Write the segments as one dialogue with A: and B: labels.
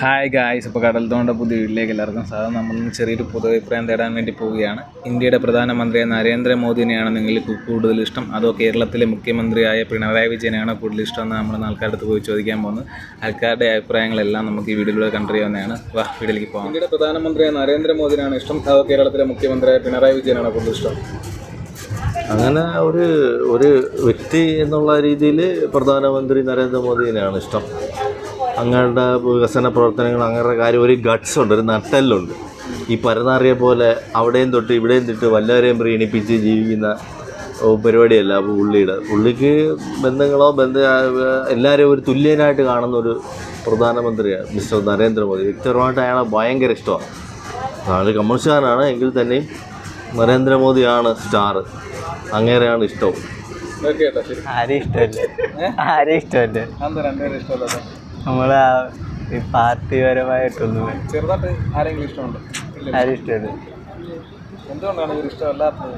A: Hi guys ഇപ്പോൾ കടൽ തോണ്ട പുതിയ വീട്ടിലേക്ക് എല്ലാവർക്കും സാധാരണ നമ്മൾ ഇന്ന് ചെറിയൊരു പൊതുവഭിപ്രായം തേടാൻ വേണ്ടി പോവുകയാണ്. ഇന്ത്യയുടെ പ്രധാനമന്ത്രിയായ നരേന്ദ്രമോദിനെയാണ് നിങ്ങൾക്ക് കൂടുതൽ ഇഷ്ടം. അതോ കേരളത്തിലെ മുഖ്യമന്ത്രിയായ പിണറായി വിജയനെയാണോ കൂടുതൽ ഇഷ്ടം എന്ന് നമ്മൾ ആൾക്കാരുടെ അടുത്ത് പോയി ചോദിക്കാൻ പോകുന്നത്. ആൾക്കാരുടെ അഭിപ്രായങ്ങളെല്ലാം നമുക്ക് ഈ വീഡിയോയിലൂടെ കണ്ടറിയാവുന്നതാണ്. വാ വീട്ടിലേക്ക് പോകാം ഇന്ത്യയുടെ പ്രധാനമന്ത്രിയായ നരേന്ദ്രമോദിനാണ് ഇഷ്ടം. അതോ കേരളത്തിലെ മുഖ്യമന്ത്രിയായ പിണറായി വിജയനാണോ കൂടുതൽ ഇഷ്ടം?
B: അങ്ങനെ ഒരു ഒരു വ്യക്തി എന്നുള്ള രീതിയിൽ പ്രധാനമന്ത്രി നരേന്ദ്രമോദിനെയാണ് ഇഷ്ടം. അങ്ങയുടെ വികസന പ്രവർത്തനങ്ങൾ അങ്ങയുടെ കാര്യം ഒരു ഗട്ട്സ് ഉണ്ട് ഒരു നട്ടെല്ലുണ്ട്. ഈ പരനാറിയെ പോലെ അവിടെയും തൊട്ട് ഇവിടെയും തൊട്ട് വല്ലവരെയും പ്രീണിപ്പിച്ച് ജീവിക്കുന്ന പരിപാടിയല്ല അപ്പോൾ പുള്ളിയുടെ. പുള്ളിക്ക് ബന്ധങ്ങളോ ബന്ധ എല്ലാവരെയും ഒരു തുല്യനായിട്ട് കാണുന്ന ഒരു പ്രധാനമന്ത്രിയാണ് മിസ്റ്റർ നരേന്ദ്രമോദി. വ്യക്തിപരമായിട്ട് അയാളെ ഭയങ്കര ഇഷ്ടമാണ്. ആൾ കമ്മ്യൂണിസ്റ്റുകാരനാണ് എങ്കിൽ തന്നെയും നരേന്ദ്രമോദിയാണ് സ്റ്റാർ. അങ്ങേരെയാണ് ഇഷ്ടവും.
C: ആരെയും ഇഷ്ടമല്ലേ. ആരെയും ഇഷ്ടമല്ല. നമ്മളെ ആ ഈ പാർട്ടിപരമായിട്ടൊന്നും
A: ചെറുതായിട്ട് ആരെങ്കിലും ഇഷ്ടമുണ്ടോ? ഇല്ല
C: ആരും ഇഷ്ടമല്ല.
A: എന്തുകൊണ്ടാണ് ഇവർ ഇഷ്ടമല്ലാത്തത്?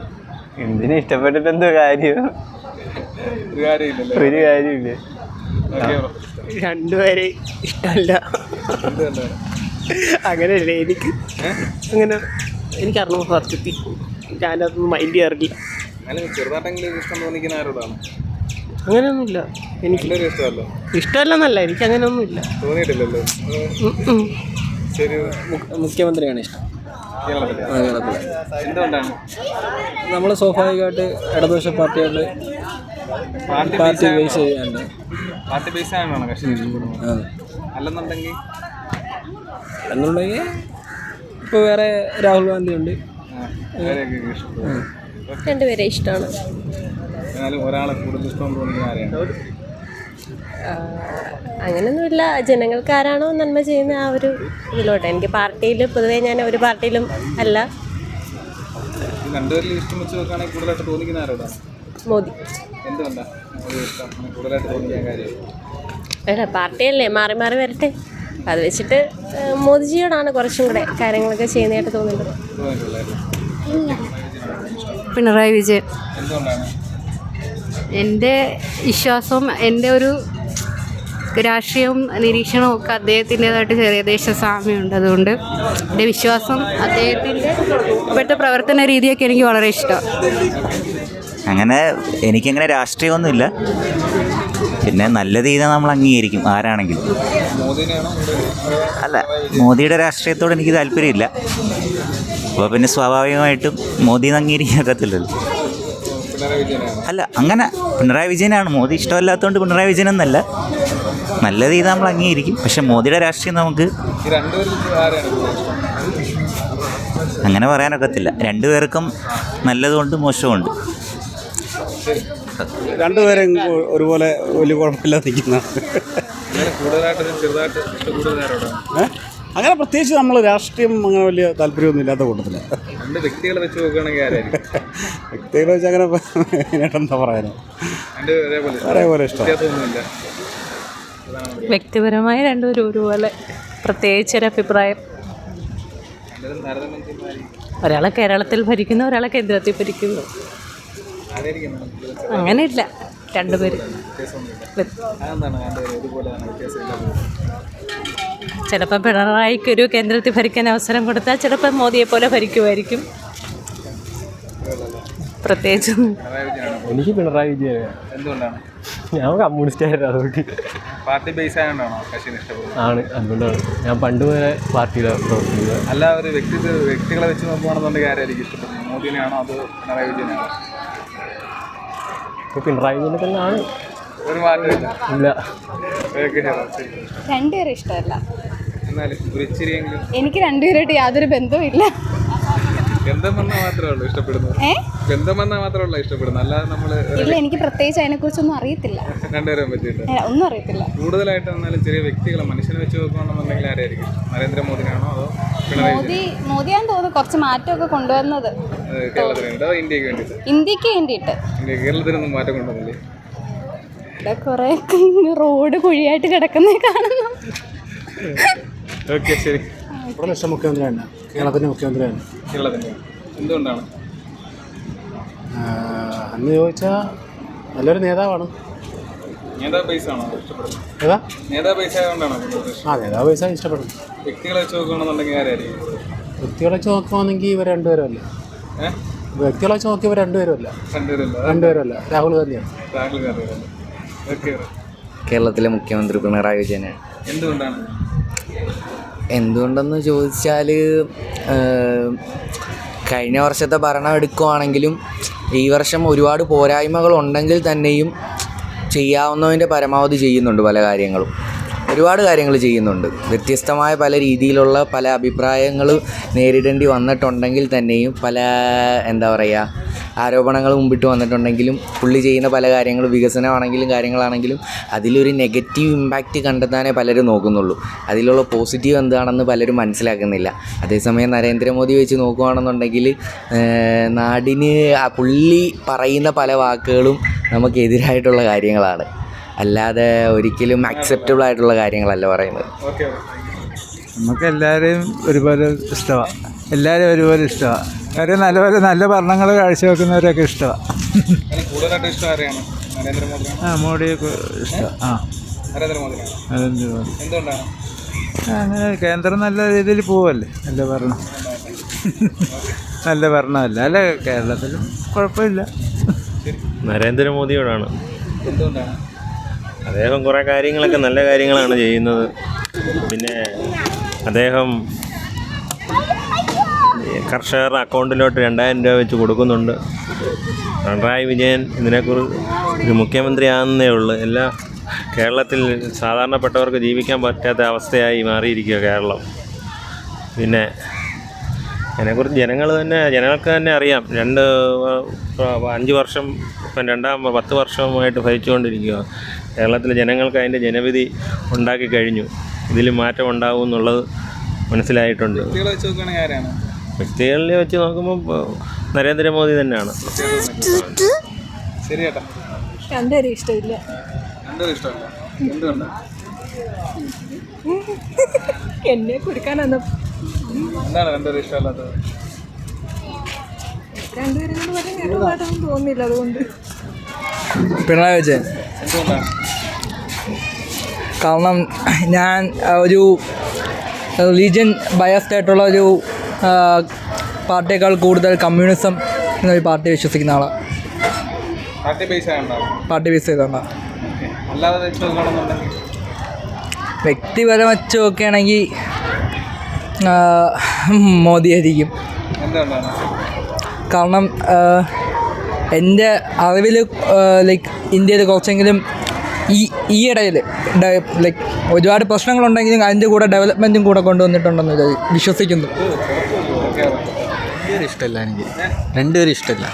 C: എന്തിനും ഇഷ്ടപ്പെട്ടിട്ട് എന്തോ കാര്യം?
A: ഒരു കാര്യമില്ലല്ലോ?
C: ഒരു കാര്യമില്ല.
A: Okay bro.
D: രണ്ടുപേരെ ഇഷ്ടമല്ല.
A: എന്തുകൊണ്ടാണ്?
D: അങ്ങനെയല്ല എനിക്ക് അങ്ങനെ എനിക്ക് അറിഞ്ഞു സത്യത്തിൽ. ഞാനതൊന്നും മൈൻഡ് ചെയ്യാറില്ല.
A: ചെറുതായിട്ടെങ്കിലും ഇഷ്ടം തോന്നിക്കുന്ന ആരോടാണ്?
D: അങ്ങനെയൊന്നുമില്ല. എനിക്ക് ഇഷ്ടമല്ലെന്നല്ല എനിക്ക് അങ്ങനെയൊന്നുമില്ല.
A: തോന്നിയിട്ടില്ലല്ലോ.
D: ഉം, ഉം.
A: ശരി.
D: മുഖ്യമന്ത്രിയാണ് ഇഷ്ടം. നമ്മൾ സ്വാഭാവികമായിട്ട് ഇടതുപക്ഷ പാർട്ടികളുടെ
A: പാർട്ടി
D: പാർട്ടി
A: ബേസ്
D: ചെയ്യാണ്ട്
A: പാർട്ടി ബേസ് കക്ഷി
D: അതെ
A: അല്ലെന്നുണ്ടെങ്കിൽ?
D: എന്നുണ്ടെങ്കിൽ ഇപ്പോൾ വേറെ രാഹുൽ ഗാന്ധി ഉണ്ട്
E: രണ്ടുപേരെ ഇഷ്ടമാണ്.
A: ഒരാളെ കൂടുതൽ ഇഷ്ടം തോന്നിയ ആരെയാണ്?
E: അങ്ങനെയൊന്നുമില്ല ജനങ്ങൾക്ക് ആരാണോ നന്മ ചെയ്യുന്ന ആ ഒരു ഇതിലോട്ടെ. എനിക്ക് പാർട്ടിയിൽ പൊതുവേ ഞാൻ ഒരു പാർട്ടിയിലും അല്ല. മോദി. അല്ല പാർട്ടിയല്ലേ? മാറി മാറി വരട്ടെ. അത് വെച്ചിട്ട് മോദിജിയോടാണ് കുറച്ചും കൂടെ കാര്യങ്ങളൊക്കെ ചെയ്യുന്നതായിട്ട് തോന്നുന്നത്.
F: പിണറായി വിജയൻ. എന്റെ വിശ്വാസവും എന്റെ ഒരു രാഷ്ട്രീയവും നിരീക്ഷണവും ഒക്കെ അദ്ദേഹത്തിന്റെതായിട്ട് ചെറിയ ദേശ സാമ്യമുണ്ട് അതുകൊണ്ട് എന്റെ വിശ്വാസം അദ്ദേഹത്തിന്റെ ഇപ്പോഴത്തെ പ്രവർത്തന രീതിയൊക്കെ എനിക്ക് വളരെ ഇഷ്ടമാണ്
G: അങ്ങനെ എനിക്കങ്ങനെ രാഷ്ട്രീയമൊന്നുമില്ല. പിന്നെ നല്ല രീതിയിൽ നമ്മൾ അംഗീകരിക്കും ആരാണെങ്കിലും. അല്ല മോദിയുടെ രാഷ്ട്രീയത്തോട് എനിക്ക് താല്പര്യമില്ല. അപ്പോൾ പിന്നെ സ്വാഭാവികമായിട്ടും മോദി അംഗീകരിക്കത്തില്ലല്ലോ. അല്ല അങ്ങനെ പിണറായി വിജയനാണ്. മോദി ഇഷ്ടമല്ലാത്തതുകൊണ്ട് പിണറായി വിജയൻ എന്നല്ല നല്ല രീതി നമ്മൾ അംഗീകരിക്കും. പക്ഷെ മോദിയുടെ രാഷ്ട്രീയം നമുക്ക് അങ്ങനെ പറയാനൊക്കത്തില്ല. രണ്ടുപേർക്കും നല്ലതുകൊണ്ട് മോശമുണ്ട്
H: രണ്ടുപേരും ഒരുപോലെ വലിയ കുഴപ്പമില്ലാതെ നിൽക്കുന്ന
A: അങ്ങനെ
H: പ്രത്യേകിച്ച് നമ്മൾ രാഷ്ട്രീയം അങ്ങനെ വലിയ താല്പര്യമൊന്നും ഇല്ലാത്ത കൂട്ടത്തില്ല
A: വ്യക്തികളെ വെച്ച് നോക്കുകയാണെങ്കിൽ
H: വ്യക്തികളെ വെച്ച് അങ്ങനെ എന്താ പറയാനോ?
A: അതേപോലെ ഒരേപോലെ ഇഷ്ടം.
I: വ്യക്തിപരമായി രണ്ടുപേരും ഒരുപോലെ
A: പ്രത്യേകിച്ച് ഒരു അഭിപ്രായം.
I: ഒരാളെ കേരളത്തിൽ ഭരിക്കുന്നു ഒരാളെ കേന്ദ്രത്തിൽ ഭരിക്കുന്നു.
A: അങ്ങനെ ഇല്ല കൂടുതൽ
I: അങ്ങനെയില്ല രണ്ടുപേരും ചിലപ്പോൾ പിണറായിക്കൊരു കേന്ദ്രത്തിൽ ഭരിക്കാൻ അവസരം കൊടുത്താൽ ചിലപ്പോൾ മോദിയെ പോലെ ഭരിക്കുമായിരിക്കും. പ്രത്യേകിച്ചൊന്നും
A: പിണറായി
D: എനിക്ക് പിണറായി വിജയൻ.
A: എന്തുകൊണ്ടാണ്?
D: ഞാൻ കമ്മ്യൂണിസ്റ്റ് അതുകൊണ്ട്.
A: പാർട്ടി ബേസ് ആയതുകൊണ്ടാണോ കശീനെ ഇഷ്ടപ്പെടുന്നത്?
D: ആണ് അതുകൊണ്ടാണ്. ഞാൻ പണ്ട് മുതലേ പാർട്ടിയിലാണ് പ്രവർത്തിക്കുന്നത്
A: അല്ല ഒരു വ്യക്തി വ്യക്തികളെ വെച്ച് നോക്കുകയാണെന്നുണ്ടെങ്കിൽ ആരായിരിക്കും ഇഷ്ടപ്പെടുന്നത്? മോദിനെയാണോ അതോ പിണറായി വിജയനാണോ
D: ഇപ്പോൾ പിണറായി വിജയനെ തന്നെയാണ്
A: ഒരു മാറ്റമില്ല
D: ഇല്ല.
A: ഓക്കെ ശരി.
J: രണ്ടുപേരും ഇഷ്ടമല്ല. എനിക്ക് രണ്ടുപേരായിട്ട് യാതൊരു ബന്ധവും ഇല്ല.
A: ബന്ധം മാത്രമേ ഉള്ളൂ ഇഷ്ടപ്പെടുന്നത്.
J: ഏ?
A: ബന്ധം മാത്രമല്ല മാത്രമേ ഉള്ളൂ ഇഷ്ടപ്പെടുന്നത്. അല്ലാതെ നമ്മൾ
J: ഇല്ല എനിക്ക് പ്രത്യേകിച്ച് അതിനെക്കുറിച്ചൊന്നും അറിയത്തില്ല.
A: രണ്ടുപേരും പറ്റിയിട്ട്.
J: ഒന്നും അറിയത്തില്ല.
A: കൂടുതലായിട്ട് എന്നാലും ചെറിയ വ്യക്തികളെ മനുഷ്യനെ വെച്ച് നോക്കുകയാണെന്നുണ്ടെങ്കിൽ ആരായിരിക്കും? നരേന്ദ്രമോദിനാണോ അതോ
J: മോദി മോദിയാന്ന് തോന്നുന്നു കുറച്ച് മാറ്റമൊക്കെ കൊണ്ടുവന്നത്
A: കേരളത്തിന് വേണ്ടി അതോ ഇന്ത്യയ്ക്ക് വേണ്ടിയിട്ട്?
J: ഇന്ത്യയ്ക്ക് വേണ്ടിയിട്ട്.
A: ഇന്ത്യ കേരളത്തിനൊന്നും മാറ്റം കൊണ്ടുവന്നില്ലേ?
J: ഇവിടെ കുറെ റോഡ് കുഴിയായിട്ട് കിടക്കുന്നത് കാണുന്നു.
A: ഓക്കെ ശരി.
H: ഇവിടെ മുഖ്യമന്ത്രിയാണ് കേരളത്തിന്റെ മുഖ്യമന്ത്രിയാണ്.
A: കേരളത്തിന്റെ. എന്തുകൊണ്ടാണ്?
H: അന്ന് ചോദിച്ചാൽ നല്ലൊരു നേതാവാണ്.
A: ആണോ ഇഷ്ടപ്പെടുന്നത്?
H: ഏതാ?
A: ആയതുകൊണ്ടാണോ?
H: ആ നേതാവ് പൈസ ഇഷ്ടപ്പെടുന്നു
A: വ്യക്തികളെ വെച്ച് നോക്കുകയാണെന്നുണ്ടെങ്കിൽ ആരായിരിക്കും?
H: വ്യക്തികളെ വെച്ച് നോക്കുവാണെങ്കിൽ ഇവർ രണ്ടുപേരും അല്ല? വ്യക്തികളെ വെച്ച് നോക്കിയവർ രണ്ടുപേരും അല്ല?
A: രണ്ടുപേരല്ല
H: രണ്ടുപേരും അല്ല? രാഹുൽ ഗാന്ധിയാണ്
A: രാഹുൽ ഗാന്ധിയല്ലേ ഓക്കെ.
K: കേരളത്തിലെ മുഖ്യമന്ത്രി പിണറായി വിജയനാണ്
A: എന്തുകൊണ്ടാണ്?
K: എന്തുകൊണ്ടെന്ന് ചോദിച്ചാൽ കഴിഞ്ഞ വർഷത്തെ ഭരണം എടുക്കുവാണെങ്കിലും ഈ വർഷം ഒരുപാട് പോരായ്മകൾ ഉണ്ടെങ്കിൽ തന്നെയും ചെയ്യാവുന്നതിന്റെ പരമാവധി ചെയ്യുന്നുണ്ട് പല കാര്യങ്ങളും. ഒരുപാട് കാര്യങ്ങൾ ചെയ്യുന്നുണ്ട്. വ്യത്യസ്തമായ പല രീതിയിലുള്ള പല അഭിപ്രായങ്ങൾ നേരിടേണ്ടി വന്നിട്ടുണ്ടെങ്കിൽ തന്നെയും പല എന്താ പറയുക ആരോപണങ്ങൾ മുമ്പിട്ട് വന്നിട്ടുണ്ടെങ്കിലും പുള്ളി ചെയ്യുന്ന പല കാര്യങ്ങളും വികസനമാണെങ്കിലും കാര്യങ്ങളാണെങ്കിലും അതിലൊരു നെഗറ്റീവ് ഇമ്പാക്റ്റ് കണ്ടെത്താനേ പലരും നോക്കുന്നുള്ളൂ. അതിലുള്ള പോസിറ്റീവ് എന്താണെന്ന് പലരും മനസ്സിലാക്കുന്നില്ല. അതേസമയം നരേന്ദ്രമോദി വെച്ച് നോക്കുകയാണെന്നുണ്ടെങ്കിൽ നാടിന് പുള്ളി പറയുന്ന പല വാക്കുകളും നമുക്കെതിരായിട്ടുള്ള കാര്യങ്ങളാണ്. അല്ലാതെ ഒരിക്കലും അക്സെപ്റ്റബിൾ ആയിട്ടുള്ള കാര്യങ്ങളല്ല പറയുന്നത്.
D: നമുക്ക് എല്ലാവരെയും ഒരുപോലെ ഇഷ്ടമാണ് എല്ലാവരും ഒരുപോലെ ഇഷ്ടമാണ് കാര്യം നല്ലപോലെ നല്ല ഭരണങ്ങൾ കാഴ്ചവെക്കുന്നവരൊക്കെ ഇഷ്ടമാണ്
A: അതിന് കൂടുതലായിട്ട് ഇഷ്ടം ആരെയാണ്? നരേന്ദ്രമോദിയാണ്.
D: ആ മോഡിയൊക്കെ ഇഷ്ടമാണ് ആ.
A: നരേന്ദ്രമോദിയാണ്.
D: നരേന്ദ്രമോദി.
A: എന്തുകൊണ്ടാണ്?
D: അങ്ങനെ കേന്ദ്രം നല്ല രീതിയിൽ പോവല്ലേ നല്ല ഭരണം. നല്ല ഭരണമല്ല അല്ല കേരളത്തിലും കുഴപ്പമില്ല.
L: നരേന്ദ്രമോദിയോടാണ്.
A: എന്തുകൊണ്ടാണ്?
L: അദ്ദേഹം കുറേ കാര്യങ്ങളൊക്കെ നല്ല കാര്യങ്ങളാണ് ചെയ്യുന്നത്. പിന്നെ അദ്ദേഹം കർഷകരുടെ അക്കൗണ്ടിലോട്ട് രണ്ടായിരം രൂപ വെച്ച് കൊടുക്കുന്നുണ്ട്. പിണറായി വിജയൻ ഇതിനെക്കുറിച്ച് ഒരു മുഖ്യമന്ത്രിയാണെന്നേ ഉള്ളൂ. എല്ലാ കേരളത്തിൽ സാധാരണപ്പെട്ടവർക്ക് ജീവിക്കാൻ പറ്റാത്ത അവസ്ഥയായി മാറിയിരിക്കുക കേരളം. പിന്നെ അതിനെക്കുറിച്ച് ജനങ്ങൾ തന്നെ ജനങ്ങൾക്ക് തന്നെ അറിയാം. രണ്ട് അഞ്ച് വർഷം ഇപ്പം രണ്ടാം പത്ത് വർഷമായിട്ട് ഭരിച്ചുകൊണ്ടിരിക്കുക. കേരളത്തിലെ ജനങ്ങൾക്ക് അതിന്റെ ജനവിധി ഉണ്ടാക്കി കഴിഞ്ഞു. ഇതിൽ മാറ്റം ഉണ്ടാവും എന്നുള്ളത് മനസ്സിലായിട്ടുണ്ട്.
A: വ്യക്തികളെ വെച്ച് നോക്കുകയാണെങ്കിൽ
L: വ്യക്തികളിൽ വെച്ച് നോക്കുമ്പോൾ നരേന്ദ്രമോദി തന്നെയാണ്.
A: ശരി ചേട്ടാ
M: രണ്ടുപേരും ഇഷ്ടമില്ല.
A: രണ്ടുപേരും ഇഷ്ടമല്ല. എന്തുകൊണ്ടാണ്
M: എന്നെ കുടുക്കാനെന്ന്.
A: എന്താണ് രണ്ടുപേരും ഇഷ്ടമല്ലാത്തത്?
M: രണ്ടുപേരും കൊണ്ട് പറയാൻ കേട്ടതായിട്ടൊന്നും തോന്നുന്നില്ല അതുകൊണ്ട്.
K: പിണറായി വിജയൻ. കാരണം ഞാൻ ഒരു റിലീജിയൻ ബയസ്ഡ് ആയിട്ടുള്ള ഒരു പാർട്ടിയേക്കാൾ കൂടുതൽ കമ്മ്യൂണിസം എന്നൊരു പാർട്ടി വിശ്വസിക്കുന്ന ആളാണ്
A: പാർട്ടി ബേസ്
K: പാർട്ടി ബേസ് ചെയ്തുകൊണ്ടാണ്
A: അല്ലാതെ വെച്ച് നോക്കുകയാണെന്നുണ്ടെങ്കിൽ
K: വ്യക്തിപരം വെച്ച് നോക്കുകയാണെങ്കിൽ മോദി ആയിരിക്കും.
A: എന്തുകൊണ്ടാണ്?
K: കാരണം എന്റെ അറിവിൽ ലൈക്ക് ഇന്ത്യയിൽ കുറച്ചെങ്കിലും ഈ ഈ ഇടയിൽ ലൈക്ക് ഒരുപാട് പ്രശ്നങ്ങളുണ്ടെങ്കിലും അതിന്റെ കൂടെ ഡെവലപ്മെന്റും കൂടെ കൊണ്ടുവന്നിട്ടുണ്ടെന്ന് വിശ്വസിക്കുന്നു.
D: ഇഷ്ടമില്ല എനിക്ക്. രണ്ടുപേരും ഇഷ്ടമില്ല.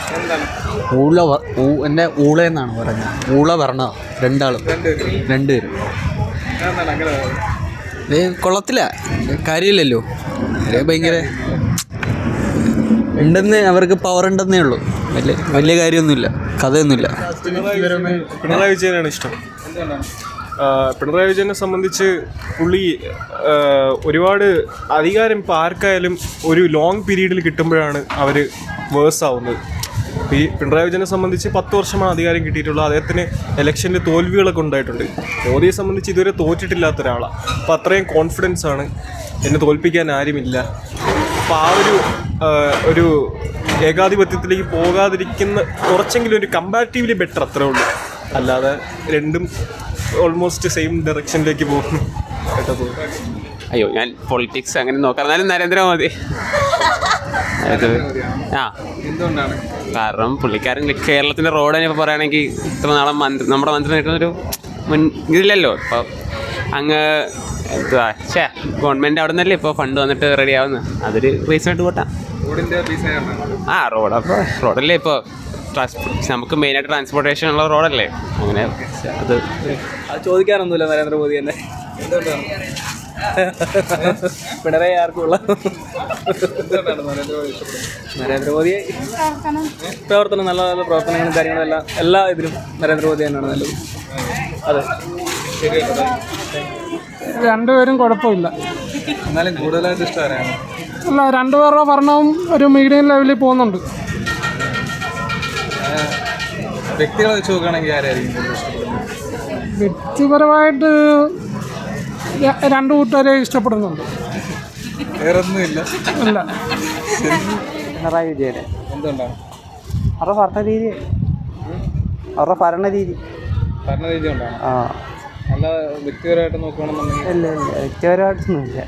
D: ഊള എന്റെ ഊള എന്നാണ് പറഞ്ഞത്. ഊള പറഞ്ഞ രണ്ടാളും. രണ്ടുപേരും. കൊള്ളത്തില്ല. കാര്യമില്ലല്ലോ. ഭയങ്കര ഉണ്ടെന്ന് അവർക്ക് പവർ ഉണ്ടെന്നേ ഉള്ളൂ. വലിയ വലിയ കാര്യമൊന്നുമില്ല. കഥയൊന്നുമില്ല.
H: പിണറായി വിജയനാണ് ഇഷ്ടം. പിണറായി വിജയനെ സംബന്ധിച്ച് പുള്ളി ഒരുപാട് അധികാരം ഇപ്പോൾ ആർക്കായാലും ഒരു ലോങ് പീരീഡിൽ കിട്ടുമ്പോഴാണ് അവർ വേഴ്സ് ആവുന്നത്. ഈ പിണറായി വിജയനെ സംബന്ധിച്ച് പത്ത് വർഷമാണ് അധികാരം കിട്ടിയിട്ടുള്ളത്. അദ്ദേഹത്തിന് ഇലക്ഷനിൽ തോൽവികളൊക്കെ ഉണ്ടായിട്ടുണ്ട്. മോദിയെ സംബന്ധിച്ച് ഇതുവരെ തോറ്റിട്ടില്ലാത്ത ഒരാളാണ് അപ്പോൾ അത്രയും കോൺഫിഡൻസ് ആണ് എന്നെ തോൽപ്പിക്കാൻ ആരുമില്ല. അപ്പോൾ ആ ഒരു ഒരു ഏകാധിപത്യത്തിലേക്ക് പോകാതിരിക്കുന്ന കുറച്ചെങ്കിലും ഒരു കമ്പാരിറ്റീവ്ലി ബെറ്റർ അത്രേ ഉള്ളൂ. അല്ലാതെ രണ്ടും ഓൾമോസ്റ്റ് സെയിം ഡയറക്ഷനിലേക്ക് പോകുന്നു. കേട്ടോ
N: അയ്യോ ഞാൻ പൊളിറ്റിക്സ് അങ്ങനെ നോക്കാം. എന്നാലും നരേന്ദ്രമോദി. ആ.
A: എന്തുകൊണ്ടാണ്?
N: കാരണം പുള്ളിക്കാരൻ കേരളത്തിന്റെ റോഡ് ഇപ്പോൾ പറയുകയാണെങ്കിൽ ഇത്ര നാളെ മന്ത്രി നമ്മുടെ മന്ത്രി നിൽക്കുന്നൊരു മുൻ ഇതില്ലല്ലോ. ഇപ്പോൾ അങ്ങ് ഛേ ഗവൺമെന്റ് അവിടെ നിന്നല്ലേ ഇപ്പോൾ ഫണ്ട് വന്നിട്ട് റെഡി ആവുന്നത്. അതൊരു റീസൺ ആയിട്ട് പോട്ടാ. ആ റോഡ് അപ്പോൾ റോഡല്ലേ ഇപ്പോൾ ട്രാൻസ്പോർട്ട് നമുക്ക് മെയിനായിട്ട് ട്രാൻസ്പോർട്ടേഷൻ ഉള്ള റോഡല്ലേ അങ്ങനെ അത്
K: ചോദിക്കാനൊന്നുമില്ല നരേന്ദ്രമോദി തന്നെ.
A: എന്തുകൊണ്ടാണ്
K: പിണറായി ആർക്കുള്ള നരേന്ദ്രമോദിയെ പ്രവർത്തനം. നല്ല നല്ല പ്രവർത്തനങ്ങളും കാര്യങ്ങളും എല്ലാം എല്ലാ ഇതിലും നരേന്ദ്രമോദി തന്നെയാണ് നല്ലത്. അതെ.
H: രണ്ടുപേരും കുഴപ്പമില്ല.
A: എന്നാലും കൂടുതലായിട്ട് ഇഷ്ടം
H: അല്ല രണ്ടുപേരുടെ ഭരണവും ഒരു മീഡിയം ലെവലിൽ പോകുന്നുണ്ട്.
A: വ്യക്തികളെ വെച്ച് നോക്കുകയാണെങ്കിൽ ആരായിരിക്കും
M: വ്യക്തിപരമായിട്ട് രണ്ടു കൂട്ടരെ ഇഷ്ടപ്പെടുന്നുണ്ട്.
A: വേറൊന്നുമില്ല.
M: അല്ല
O: പിണറായി വിജയനെ.
A: എന്തുകൊണ്ടാണ്?
O: അവരുടെ ഭരണ രീതി അവരുടെ ഭരണ രീതി
A: ഭരണ കൊണ്ടാണ്.
O: ആ.
A: നല്ല വ്യക്തിപരമായിട്ട് നോക്കുകയാണെന്നുണ്ടെങ്കിൽ
O: ഇല്ല ഇല്ല. വ്യക്തിപരമായിട്ടൊന്നുമില്ല.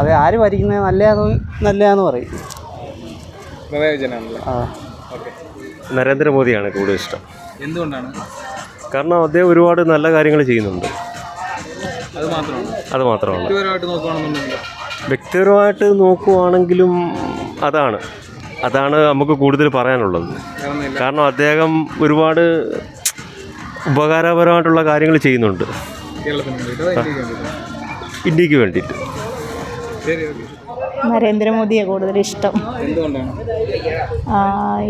O: അത് ആര് ഭരിക്കുന്നത് നല്ലതാണോ നല്ലതാന്ന് പറയും.
A: പിണറായി വിജയനാണല്ലോ?
O: ആ.
A: ഓക്കെ.
L: നരേന്ദ്രമോദിയാണ് കൂടുതൽ ഇഷ്ടം.
A: എന്തുകൊണ്ടാണ്?
L: കാരണം അദ്ദേഹം ഒരുപാട് നല്ല കാര്യങ്ങൾ ചെയ്യുന്നുണ്ട്.
A: അത് മാത്രമാണ്.
L: അത് മാത്രമാണ്
A: വ്യക്തിപരമായിട്ട് നോക്കുകയാണെന്നുണ്ടെങ്കിൽ
L: വ്യക്തിപരമായിട്ട് നോക്കുവാണെങ്കിലും അതാണ്. അതാണ് നമുക്ക് കൂടുതൽ പറയാനുള്ളത്. കാരണം അദ്ദേഹം ഒരുപാട് ഉപകാരപരമായിട്ടുള്ള കാര്യങ്ങൾ ചെയ്യുന്നുണ്ട്.
A: ഇന്ത്യയ്ക്ക് വേണ്ടിയിട്ടോ?
M: നരേന്ദ്രമോദിയെ കൂടുതൽ ഇഷ്ടം
A: എന്തുകൊണ്ടാണ്?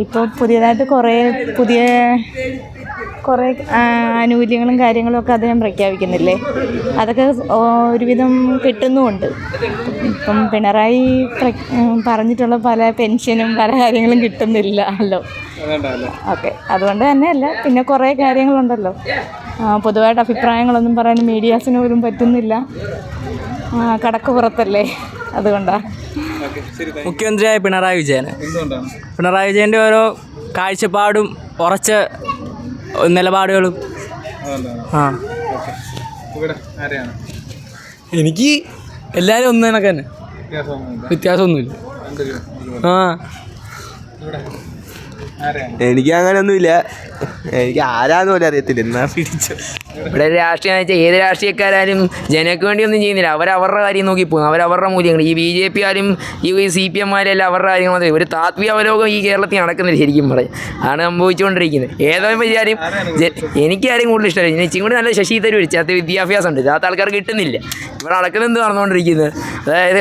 M: ഇപ്പോൾ പുതിയതായിട്ട് കുറേ പുതിയ കുറേ ആനുകൂല്യങ്ങളും കാര്യങ്ങളും ഒക്കെ അദ്ദേഹം പ്രഖ്യാപിക്കുന്നില്ലേ? അതൊക്കെ ഒരുവിധം കിട്ടുന്നുമുണ്ട്. ഇപ്പം പിണറായി പറഞ്ഞിട്ടുള്ള പല പെൻഷനും പല കാര്യങ്ങളും കിട്ടുന്നില്ലല്ലോ ഓക്കെ അതുകൊണ്ട് തന്നെയല്ല പിന്നെ കുറേ കാര്യങ്ങളുണ്ടല്ലോ. പൊതുവായിട്ട് അഭിപ്രായങ്ങളൊന്നും പറയാൻ മീഡിയാസിന് പോലും പറ്റുന്നില്ല. കടക്ക് പുറത്തല്ലേ അതുകൊണ്ടാണ്
P: മുഖ്യമന്ത്രിയായ പിണറായി വിജയൻ
A: എന്തുകൊണ്ടാണ്?
P: പിണറായി വിജയന്റെ ഓരോ കാഴ്ചപ്പാടും ഉറച്ച നിലപാടുകളും. ആ.
A: ഓക്കെ. ഇവിടെ ആരെയാണ്?
P: എനിക്ക് എല്ലാവരും ഒന്ന് കണക്ക് തന്നെ.
A: വ്യത്യാസമൊന്നുമില്ല.
P: ആ. എനിക്ക് അങ്ങനെയൊന്നുമില്ല എനിക്ക് ആരാന്ന് പോലും അറിയത്തില്ല. എന്നാ പിടിച്ചു. ഇവിടെ രാഷ്ട്രീയം എന്ന് വെച്ചാൽ ഏത് രാഷ്ട്രീയക്കാരും ജനങ്ങൾക്ക് വേണ്ടി ഒന്നും ചെയ്യുന്നില്ല. അവർ അവരുടെ കാര്യം നോക്കി പോകും അവർ അവരുടെ മൂല്യങ്ങൾ. ഈ ബി ജെ പി ആരും ഈ സി പി എമ്മാരെല്ലാം അവരുടെ കാര്യങ്ങൾ മാത്രമേ ഒരു താത്വിക അവലോകം ഈ കേരളത്തിൽ നടക്കുന്നില്ല ശരിക്കും പറയും. ആണ് സംഭവിച്ചുകൊണ്ടിരിക്കുന്നത്. ഏതോ വിചാരം എനിക്കാരും കൂടുതൽ ഇഷ്ടമല്ല. ഇനി ഇച്ചിരി കൂടി നല്ല ശശി തരൂർ ചാത്ത വിദ്യാഭ്യാസം ഉണ്ട് ചാത്ത ആൾക്കാർ കിട്ടുന്നില്ല. ഇവിടെ നടക്കുന്നത് എന്ത് നടന്നുകൊണ്ടിരിക്കുന്നത്? അതായത്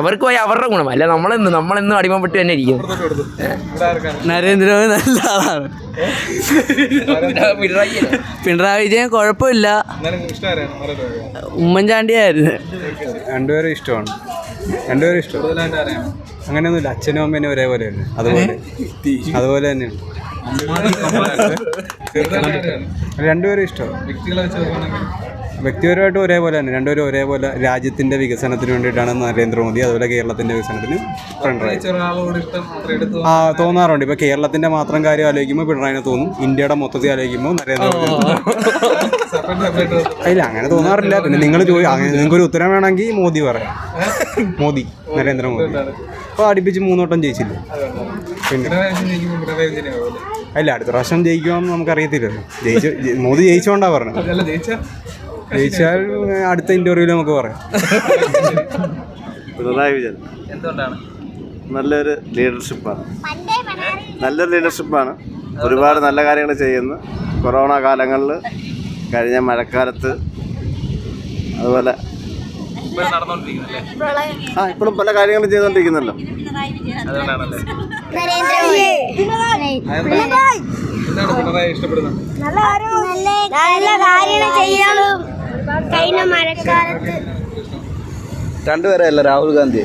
P: അവർക്ക് പോയി അവരുടെ ഗുണം. അല്ല നമ്മളെന്ന് നമ്മളെന്നും അടിമപ്പെട്ട് തന്നെ ഇരിക്കുന്നു.
A: ഇവിടെ
P: നരേന്ദ്രമോദി നല്ല ആളാണ്. പിണറായി വിജയൻ കുഴപ്പമില്ല. ഉമ്മൻചാണ്ടിയായിരുന്നു.
H: രണ്ടുപേരും ഇഷ്ടമാണ്. രണ്ടുപേരും ഇഷ്ടം അങ്ങനെയൊന്നുമില്ല. അച്ഛനും അമ്മേനും ഒരേപോലെ തന്നെ അതുപോലെ അതുപോലെ തന്നെയാണ്. രണ്ടുപേരും ഇഷ്ടമാണ്. വ്യക്തിപരമായിട്ട് ഒരേപോലെ തന്നെ രണ്ടുപേരും ഒരേപോലെ രാജ്യത്തിന്റെ വികസനത്തിന് വേണ്ടിയിട്ടാണ് നരേന്ദ്രമോദി അതുപോലെ കേരളത്തിന്റെ വികസനത്തിന് പിണറായി ആ തോന്നാറുണ്ട്. ഇപ്പൊ കേരളത്തിന്റെ മാത്രം കാര്യം ആലോചിക്കുമ്പോൾ പിണറായിനെ തോന്നും. ഇന്ത്യയുടെ മൊത്തത്തിൽ ആലോചിക്കുമ്പോൾ നരേന്ദ്രമോദി ഇല്ല അങ്ങനെ തോന്നാറില്ല. പിന്നെ നിങ്ങൾ നിങ്ങൾക്ക് ഒരു ഉത്തരം വേണമെങ്കിൽ മോദി പറയാം. മോദി നരേന്ദ്രമോദി. അപ്പോൾ അടുപ്പിച്ച് മൂന്നോട്ടം ജയിച്ചില്ല? പിന്നെ അല്ല അടുത്ത പ്രാവശ്യം ജയിക്കുമെന്ന് നമുക്കറിയത്തില്ലല്ലോ. ജയിച്ചു മോദി ജയിച്ചോണ്ടാ പറഞ്ഞത്. ജയിച്ചാൽ അടുത്ത ഇന്റർവ്യൂവിൽ നമുക്ക് പറയാം.
L: പിണറായി വിജയൻ.
A: എന്തുകൊണ്ടാണ്?
L: നല്ലൊരു ലീഡർഷിപ്പാണ് നല്ലൊരു ലീഡർഷിപ്പാണ് ഒരുപാട് നല്ല കാര്യങ്ങൾ ചെയ്യുന്നു. കൊറോണ കാലങ്ങളിൽ കഴിഞ്ഞ മഴക്കാലത്ത് അതുപോലെ ആ ഇപ്പോഴും പല കാര്യങ്ങളും ചെയ്തുകൊണ്ടിരിക്കുന്നല്ലോ
Q: നല്ല കാര്യങ്ങൾ ചെയ്യണം. കഴിഞ്ഞ മഴക്കാലത്ത്
P: രണ്ടുപേരല്ല രാഹുൽ ഗാന്ധി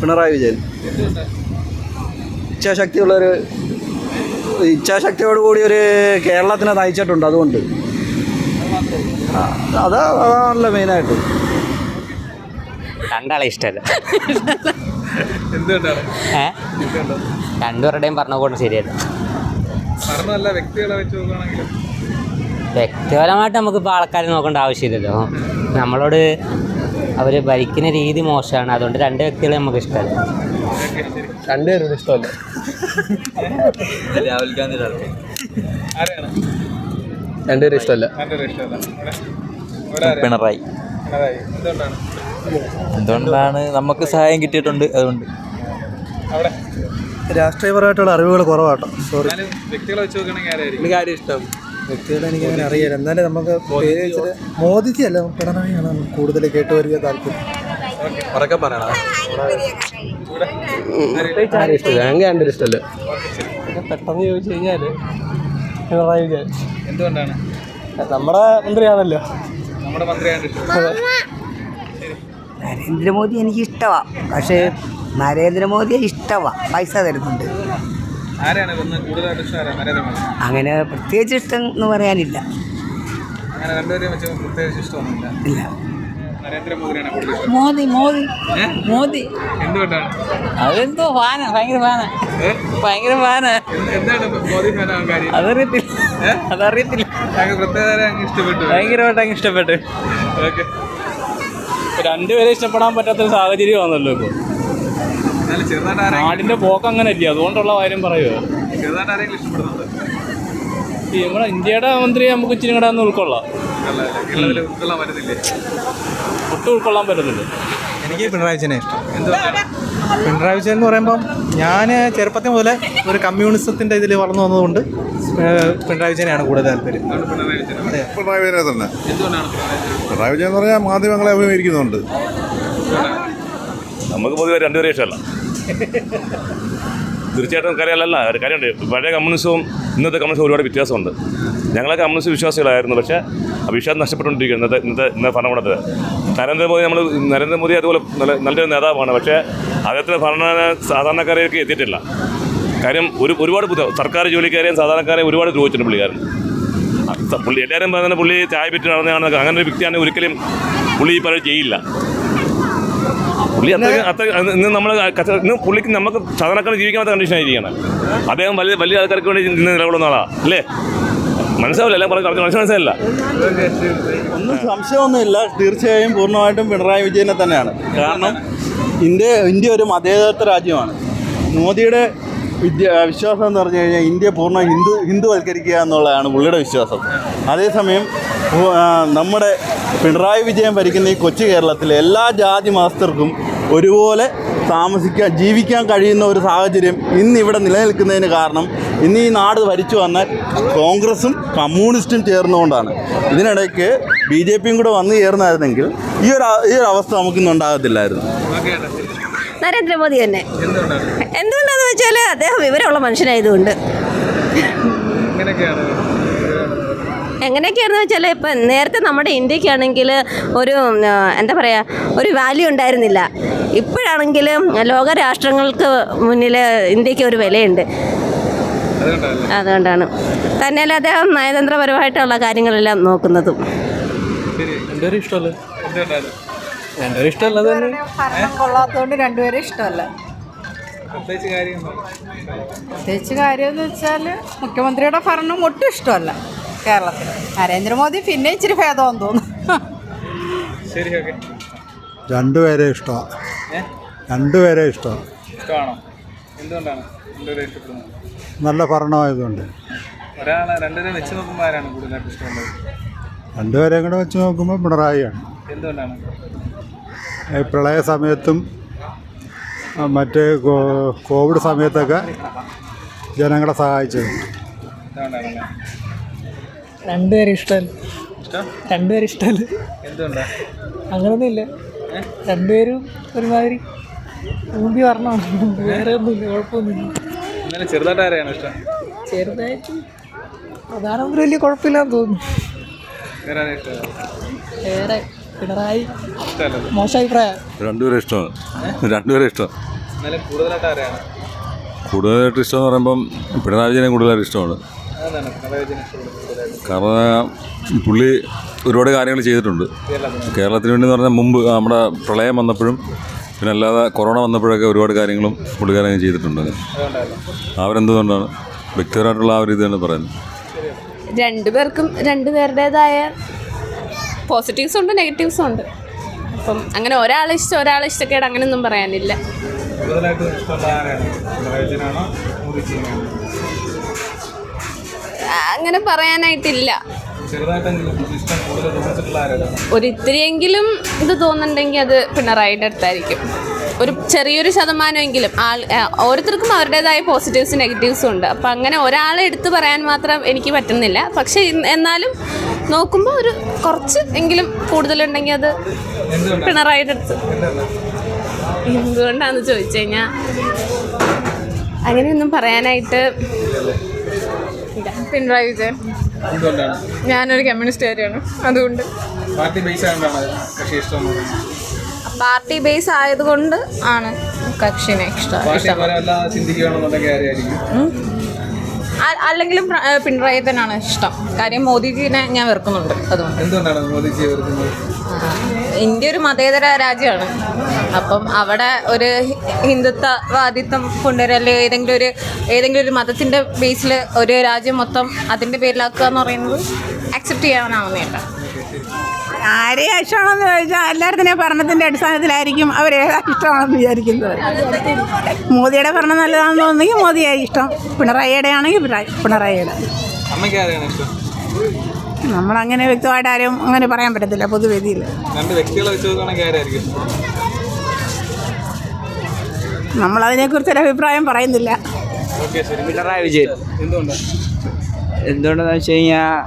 P: പിണറായി വിജയൻ. ഇച്ഛാശക്തിയുള്ളൊരു ഇച്ഛാശക്തിയോട് കൂടി ഒരു കേരളത്തിനെ നയിച്ചിട്ടുണ്ട് അതുകൊണ്ട്. അതാ അതാ അതാണല്ലോ മെയിനായിട്ട്.
E: രണ്ടാളെ ഇഷ്ടമല്ല രണ്ടുപേരുടെയും പറഞ്ഞ കൂടെ ശരിയല്ല
A: വ്യക്തികളെ വെച്ച് നോക്കുകയാണെങ്കിലും.
E: വ്യക്തിപരമായിട്ട് നമുക്കിപ്പോൾ ആൾക്കാരെ നോക്കേണ്ട ആവശ്യമില്ലല്ലോ. നമ്മളോട് അവർ ഭരിക്കുന്ന രീതി മോശമാണ്. അതുകൊണ്ട് രണ്ട് വ്യക്തികളെ നമുക്ക് ഇഷ്ടമല്ല.
P: രണ്ടുപേരും ഇഷ്ടമല്ല. രാഹുൽ ഗാന്ധി രണ്ടുപേരും ഇഷ്ടമല്ല? പിണറായി.
A: എന്തുകൊണ്ടാണ്?
P: നമുക്ക് സഹായം കിട്ടിയിട്ടുണ്ട്. അതുകൊണ്ട്.
A: അവിടെ.
P: രാഷ്ട്രീയപരമായിട്ടുള്ള അറിവുകൾ കുറവാട്ടോ. സോറി
A: വ്യക്തികളെ വെച്ച്
P: ആരും ഇഷ്ടം.
D: വ്യക്തികളെ എനിക്ക് അങ്ങനെ അറിയില്ല. എന്നാലും നമുക്ക് പേര് വെച്ചിട്ട് മോദിജി അല്ല പിണറായിയാണ് നമുക്ക് കൂടുതൽ കേട്ട് വരിക താല്പര്യം. ഇഷ്ടമില്ല.
P: പെട്ടെന്ന് ചോദിച്ചു കഴിഞ്ഞാൽ പിണറായി വിജയൻ
A: എന്തുകൊണ്ടാണ്?
P: നമ്മുടെ മന്ത്രിയാണല്ലോ.
A: നമ്മുടെ മന്ത്രിയാണ്
Q: നരേന്ദ്രമോദി എനിക്ക് ഇഷ്ടമാണ് പക്ഷേ നരേന്ദ്രമോദിയെ ഇഷ്ടമാണ് പൈസ തരുന്നുണ്ട്.
A: ആരെയാണ് ഇന്ന് കൂടുതലായിട്ട് ഇഷ്ടം ആരാ നരേന്ദ്രമോദി
Q: അങ്ങനെ പ്രത്യേകിച്ച് ഇഷ്ടം എന്ന് പറയാനില്ല.
A: അങ്ങനെ രണ്ടുപേരെയും വെച്ച് പ്രത്യേകിച്ച് ഇഷ്ടമൊന്നുമില്ല.
Q: ഇല്ല.
A: നരേന്ദ്രമോദിയാണ് കൂടുതൽ ഇഷ്ടം?
Q: മോദി മോദി
A: ഏ?
Q: മോദി.
A: എന്തുകൊണ്ടാണ്?
Q: അതെന്തോ ഫാന ഭയങ്കര ഫാന. ഭയങ്കര ഫാന.
A: എന്ത്- എന്താണ് മോദി ഫാനാകാൻ കാര്യം?
Q: അതറിയത്തില്ല.
A: ഏ?
Q: അതറിയത്തില്ല.
A: അങ്ങ് പ്രത്യേകത അങ്ങ് ഇഷ്ടപ്പെട്ടു.
Q: ഭയങ്കരമായിട്ട് അങ്ങ് ഇഷ്ടപ്പെട്ടു.
A: ഓക്കെ.
R: രണ്ടുപേരെ ഇഷ്ടപ്പെടാൻ പറ്റാത്തൊരു സാഹചര്യം ആണല്ലോ ഇപ്പോൾ നാടിന്റെ പോക്ക് അങ്ങനെ ഇല്ല അതുകൊണ്ടുള്ള കാര്യം പറയുമോ നമ്മുടെ ഇന്ത്യയുടെ മന്ത്രി നമുക്ക് ഇച്ചിരി കൂടെ ഒന്ന് ഉൾക്കൊള്ളാം. ഒട്ടും ഉൾക്കൊള്ളാൻ പറ്റുന്നില്ല
S: എനിക്ക് പിണറായി വിജയനെ പിണറായി വിജയൻ എന്ന് പറയുമ്പം ഞാൻ ചെറുപ്പത്തിൽ മുതലേ ഒരു കമ്മ്യൂണിസത്തിന്റെ ഇതിൽ വളർന്നു വന്നതുകൊണ്ട് പിണറായി വിജയനെയാണ് കൂടുതൽ താല്പര്യം.
A: പിണറായി
T: വിജയനെ തന്നെ.
A: പിണറായി വിജയൻ?
T: എന്ന് പറഞ്ഞാൽ മാധ്യമങ്ങളെ അഭിമുഖീകരിക്കുന്നുണ്ട്.
U: നമുക്ക് പൊതുവെ രണ്ടുപേരെ ഇഷ്ടമല്ല. തീർച്ചയായിട്ടും നമുക്കറിയാലല്ല ഒരു കാര്യമുണ്ട്. പഴയ കമ്മ്യൂണിസവും ഇന്നത്തെ കമ്മ്യൂണിസവും ഒരുപാട് വ്യത്യാസമുണ്ട്. ഞങ്ങളൊക്കെ കമ്മ്യൂണിസ്റ്റ് വിശ്വാസികളായിരുന്നു. പക്ഷേ വിശ്വാസം നഷ്ടപ്പെട്ടുകൊണ്ടിരിക്കുകയാണ് ഇന്നത്തെ ഇന്നത്തെ ഇന്നത്തെ ഭരണകൂടത്തിൽ നരേന്ദ്രമോദി നമ്മൾ നരേന്ദ്രമോദി അതുപോലെ നല്ല നല്ലൊരു നേതാവാണ്. പക്ഷേ അദ്ദേഹത്തിന്റെ ഭരണ സാധാരണക്കാരേക്ക് എത്തിയിട്ടില്ല. കാര്യം ഒരു ഒരുപാട് സർക്കാർ ജോലിക്കാരെയും സാധാരണക്കാരെയും ഒരുപാട് ദ്രോഹിച്ചിട്ടുണ്ട് പുള്ളിക്കാരൻ. പുള്ളി എല്ലാവരും പറയുന്നത് പുള്ളി ചായ പറ്റി നടന്നതാണ് അങ്ങനെ ഒരു വ്യക്തിയാണെങ്കിൽ ഒരിക്കലും പുള്ളി ഈ പറയുക ചെയ്യില്ല. പുള്ളി അത്ര അത്ര ഇന്ന് നമ്മൾ ഇന്ന് പുള്ളിക്ക് നമുക്ക് സാധാരണക്കാർ ജീവിക്കാത്ത കണ്ടീഷൻ ആയിരിക്കണം അദ്ദേഹം വലിയ വലിയ ആൾക്കാർക്ക് വേണ്ടി ഇന്ന് നിലകൊള്ളുന്ന ആളാണ് അല്ലേ? മനസ്സിലാവില്ല എല്ലാം പറഞ്ഞു മനസ്സിലായില്ല
V: ഒന്നും സംശയമൊന്നുമില്ല. തീർച്ചയായും പൂർണമായിട്ടും പിണറായി വിജയനെ തന്നെയാണ്. കാരണം ഇന്ത്യ ഇന്ത്യ ഒരു മതേതര രാജ്യമാണ്. മോദിയുടെ വിദ്യ വിശ്വാസം എന്ന് പറഞ്ഞു കഴിഞ്ഞാൽ ഇന്ത്യ പൂർണ ഹിന്ദു ഹിന്ദുവൽക്കരിക്കുക എന്നുള്ളതാണ് പുള്ളിയുടെ വിശ്വാസം. അതേസമയം നമ്മുടെ പിണറായി വിജയൻ ഭരിക്കുന്ന ഈ കൊച്ചു കേരളത്തിലെ എല്ലാ ജാതി മതസ്ഥർക്കും ഒരുപോലെ താമസിക്കാൻ ജീവിക്കാൻ കഴിയുന്ന ഒരു സാഹചര്യം ഇന്ന് ഇവിടെ നിലനിൽക്കുന്നതിന് കാരണം ഇന്ന് ഈ നാട് ഭരിച്ചു വന്നാൽ കോൺഗ്രസും കമ്മ്യൂണിസ്റ്റും ചേർന്നുകൊണ്ടാണ്. ഇതിനിടയ്ക്ക് ബി ജെ പിയും കൂടെ വന്നു ചേർന്നായിരുന്നെങ്കിൽ ഈ ഒരു ഈ ഒരു അവസ്ഥ നമുക്കിന്ന് ഉണ്ടാകത്തില്ലായിരുന്നു.
E: നരേന്ദ്രമോദി തന്നെ. എന്തുകൊണ്ടാന്ന് വെച്ചാൽ അദ്ദേഹം വിവരമുള്ള മനുഷ്യനായതുകൊണ്ട്. എങ്ങനെയൊക്കെയാണെന്ന് വെച്ചാൽ ഇപ്പം നേരത്തെ നമ്മുടെ ഇന്ത്യക്കാണെങ്കിൽ ഒരു എന്താ പറയുക ഒരു വാല്യൂ ഉണ്ടായിരുന്നില്ല. ഇപ്പോഴാണെങ്കിലും ലോകരാഷ്ട്രങ്ങൾക്ക് മുന്നിൽ ഇന്ത്യയ്ക്ക് ഒരു വിലയുണ്ട്. അതുകൊണ്ടാണ്. തന്നെയല്ല അദ്ദേഹം നയതന്ത്രപരമായിട്ടുള്ള കാര്യങ്ങളെല്ലാം നോക്കുന്നതും.
A: ശരി
R: രണ്ടുപേരും ഇഷ്ടമല്ല? രണ്ടുപേരും ഇഷ്ടമല്ല
F: കൊള്ളാത്തതുകൊണ്ട് രണ്ടുപേരും ഇഷ്ടമല്ല?
A: പ്രത്യേകിച്ച് കാര്യം
F: പ്രത്യേകിച്ച് കാര്യം എന്ന് വെച്ചാൽ മുഖ്യമന്ത്രിയുടെ ഭരണം ഒട്ടും ഇഷ്ടമല്ല കേരളത്തിൽ. നരേന്ദ്രമോദി പിന്നെ ഇച്ചിരി ഭേദമെന്ന് തോന്നുന്നു.
A: ശരി ഓക്കെ.
S: രണ്ടുപേരെ ഇഷ്ടമാണ് രണ്ടുപേരെ ഇഷ്ടമാണ്
A: ഇഷ്ടമാണോ? എന്തുകൊണ്ടാണ്? രണ്ടുപേരെ ഇഷ്ടപ്പെടുന്നത്?
S: നല്ല ഭരണമായതുകൊണ്ട്.
A: ഒരാളെ രണ്ടുപേരെ വെച്ച് നോക്കുമ്പോൾ ആരാണ് കൂടുതലായിട്ട് ഇഷ്ടമുള്ളത്?
S: രണ്ടുപേരെയും കൂടെ വെച്ച് നോക്കുമ്പോൾ പിണറായിയാണ്.
A: എന്തുകൊണ്ടാണ്?
S: ഈ പ്രളയ സമയത്തും മറ്റ് കോവിഡ് സമയത്തൊക്കെ ജനങ്ങളെ സഹായിച്ചത്.
Q: രണ്ടുപേരും ഇഷ്ടമല്ല.
A: ഇഷ്ടം?
Q: രണ്ടുപേരും ഇഷ്ടമല്ല. അങ്ങനൊന്നുമില്ല. രണ്ടുപേരും ഒരുമാതിരി ഊമ്പി വരണമാണ് വേറെ ഒന്നുമില്ല കുഴപ്പമൊന്നുമില്ല.
A: ചെറുതായിട്ട് ആരെയാണ് ഇഷ്ടം?
Q: ചെറുതായിട്ട് പ്രധാനമന്ത്രി വലിയ കുഴപ്പമില്ലാന്ന് തോന്നുന്നു.
A: വേറെ
Q: പിണറായി. മോശം അഭിപ്രായം.
T: രണ്ടുപേരും ഇഷ്ടമാണ്. രണ്ടുപേരും ഇഷ്ടം.
A: എന്നാലും കൂടുതലായിട്ട് ആരെയാണ്?
T: കൂടുതലായിട്ട് ഇഷ്ടം എന്ന് പറയുമ്പം പിണറായി വിജയനെ കൂടുതലായിട്ട് ഇഷ്ടമാണ്. കാരണം പുള്ളി ഒരുപാട് കാര്യങ്ങൾ ചെയ്തിട്ടുണ്ട്.
A: കേരളത്തിന്
T: വേണ്ടി എന്ന് പറഞ്ഞാൽ മുമ്പ് നമ്മുടെ പ്രളയം വന്നപ്പോഴും പിന്നെ അല്ലാതെ കൊറോണ വന്നപ്പോഴൊക്കെ ഒരുപാട് കാര്യങ്ങളും പുള്ളിക്കാരങ്ങൾ ചെയ്തിട്ടുണ്ട്. അവരെന്തുകൊണ്ടാണ്? വ്യക്തിപരമായിട്ടുള്ള ആ ഒരു ഇതാണ് പറയുന്നത്.
I: രണ്ടുപേർക്കും രണ്ടുപേരുടേതായ പോസിറ്റീവ്സും ഉണ്ട് നെഗറ്റീവ്സും ഉണ്ട്. അപ്പം അങ്ങനെ ഒരാളെ ഇഷ്ടം ഒരാളെ ഇഷ്ടക്കേട് അങ്ങനെയൊന്നും പറയാനില്ല.
A: കൂടുതലായിട്ട് ഇഷ്ടമുള്ള ആരാണ്?
I: അങ്ങനെ പറയാനായിട്ടില്ല. ഒരിത്തിരിയെങ്കിലും ഇത് തോന്നുന്നുണ്ടെങ്കിൽ അത് പിണറായിയുടെ അടുത്തായിരിക്കും. ഒരു ചെറിയൊരു ശതമാനമെങ്കിലും ആൾ ഓരോരുത്തർക്കും അവരുടേതായ പോസിറ്റീവ്സും നെഗറ്റീവ്സും ഉണ്ട്. അപ്പം അങ്ങനെ ഒരാളെ എടുത്തു പറയാൻ മാത്രം എനിക്ക് പറ്റുന്നില്ല. പക്ഷേ എന്നാലും നോക്കുമ്പോൾ ഒരു കുറച്ച് എങ്കിലും കൂടുതലുണ്ടെങ്കിൽ അത് പിണറായിയുടെ അടുത്ത്. എന്തുകൊണ്ടാണെന്ന് ചോദിച്ചു കഴിഞ്ഞാൽ അങ്ങനെയൊന്നും പറയാനായിട്ട്
F: പിണറായി വിജയൻ. ഞാനൊരു കമ്മ്യൂണിസ്റ്റുകാരിയാണ് അതുകൊണ്ട്.
A: പാർട്ടി ബേസ്
F: പാർട്ടി ബേസ് ആയതുകൊണ്ട് ആണ് കക്ഷിനെ ഇഷ്ടം
W: അല്ലെങ്കിലും പിണറായി തന്നെയാണ് ഇഷ്ടം. കാര്യം മോദിജിനെ ഞാൻ വെറുക്കുന്നുണ്ട്. അതുകൊണ്ട്.
A: എന്തുകൊണ്ടാണ് മോദിജിയെ വെറുക്കുന്നത്?
W: ഇന്ത്യ ഒരു മതേതര രാജ്യമാണ്. അപ്പം അവിടെ ഒരു ഹിന്ദുത്വവാദിത്വം കൊണ്ടുവരിക അല്ലെങ്കിൽ ഏതെങ്കിലും ഒരു ഏതെങ്കിലും ഒരു മതത്തിന്റെ ബേസിൽ ഒരു രാജ്യം മൊത്തം അതിന്റെ പേരിലാക്കുക എന്ന് പറയുന്നത് അക്സെപ്റ്റ് ചെയ്യാനാവുന്നതല്ല.
X: ആരെ ഇഷ്ടമാണെന്ന് ചോദിച്ചാൽ എല്ലായിടത്തിനും ഭരണത്തിന്റെ അടിസ്ഥാനത്തിലായിരിക്കും അവർ ഏതാ ഇഷ്ടമാണെന്ന് വിചാരിക്കുന്നത്. മോദിയുടെ ഭരണം നല്ലതാണെന്ന് തോന്നുന്നെങ്കിൽ മോദിയായി ഇഷ്ടം. പിണറായിയുടെ ആണെങ്കിൽ പിണറായി പിണറായിയുടെ.
A: അമ്മയ്ക്ക് ആരെയാണ് ഇഷ്ടം?
X: നമ്മളങ്ങനെ വ്യക്തമായിട്ട് ആരും അങ്ങനെ പറയാൻ പറ്റത്തില്ല പൊതുവേദിയിൽ.
A: രണ്ട് വ്യക്തികളെ വെച്ച് നോക്കുകയാണെങ്കിൽ ആരായിരിക്കും?
X: നമ്മളതിനെക്കുറിച്ചൊരു അഭിപ്രായം പറയുന്നില്ല.
A: ഓക്കെ ശരി.
R: പിണറായി വിജയൻ. എന്തുകൊണ്ടെന്ന് വെച്ച് കഴിഞ്ഞാൽ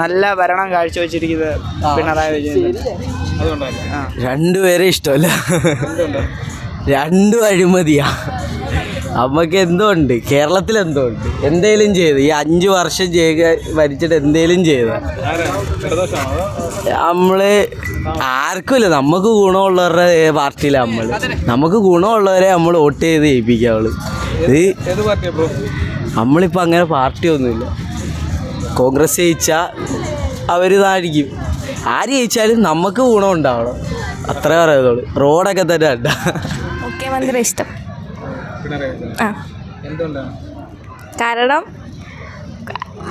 R: നല്ല ഭരണം കാഴ്ചവെച്ചിരിക്കുന്നത് പിണറായി വിജയൻ.
A: അതുകൊണ്ടാണ്
D: രണ്ടുപേരെ ഇഷ്ടമല്ല. രണ്ടും അഴിമതിയാ അമ്മയ്ക്ക് എന്തോ ഉണ്ട് കേരളത്തിൽ എന്തോ ഉണ്ട് എന്തേലും ചെയ്ത്. ഈ അഞ്ച് വർഷം ചെയ്യുക ഭരിച്ചിട്ട് എന്തേലും ചെയ്ത. നമ്മൾ ആർക്കുമില്ല നമുക്ക് ഗുണമുള്ളവരുടെ പാർട്ടിയിലാണ് നമ്മൾ നമുക്ക് ഗുണമുള്ളവരെ നമ്മൾ വോട്ട് ചെയ്ത് ജയിപ്പിക്കാവൾ ഇത്
A: അങ്ങനെ
D: നമ്മളിപ്പോൾ അങ്ങനെ കോൺഗ്രസ് ജയിച്ചാൽ അവർ ഇതായിരിക്കും. ആര് ജയിച്ചാലും നമുക്ക് ഗുണം ഉണ്ടാവണം അത്രേ പറയുന്നുള്ളൂ. റോഡൊക്കെ തന്നെ
M: ഇഷ്ടം
A: പിണറായി വിജയൻ
M: ആ
A: എന്തുകൊണ്ടാണ്
M: കാരണം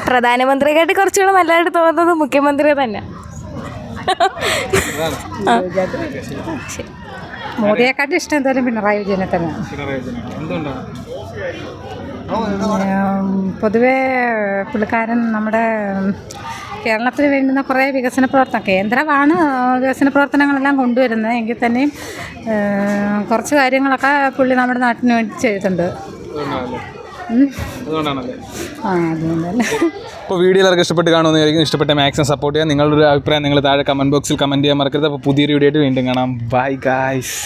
M: പ്രധാനമന്ത്രിയെക്കാട്ടി കുറച്ചുകൂടെ നല്ലതായിട്ട് തോന്നുന്നത് മുഖ്യമന്ത്രി തന്നെ
X: മോദിയെക്കാട്ടി ഇഷ്ടം എന്തായാലും പിണറായി വിജയനെ
A: തന്നെ
X: പൊതുവേ പുള്ളിക്കാരൻ നമ്മുടെ കേരളത്തിന് വേണ്ടുന്ന കുറേ വികസന പ്രവർത്തനം കേന്ദ്രമാണ് വികസന പ്രവർത്തനങ്ങളെല്ലാം കൊണ്ടുവരുന്നത്. എങ്കിൽ തന്നെയും കുറച്ച് കാര്യങ്ങളൊക്കെ പുള്ളി നമ്മുടെ നാട്ടിന് വേണ്ടി ചെയ്തിട്ടുണ്ട്. ഇപ്പോൾ
A: അപ്പോൾ വീഡിയോ എല്ലാവർക്കും ഇഷ്ടപ്പെട്ട് കാണുമെന്നായിരിക്കും ഇഷ്ടപ്പെട്ട മാക്സിമം സപ്പോർട്ട് ചെയ്യാം നിങ്ങളുടെ ഒരു അഭിപ്രായം നിങ്ങൾ താഴെ കമന്റ് ബോക്സിൽ കമന്റ് ചെയ്യാൻ മറക്കരുത്. അപ്പോൾ പുതിയൊരു വീഡിയോ ആയിട്ട് വീണ്ടും കാണാം. Bye guys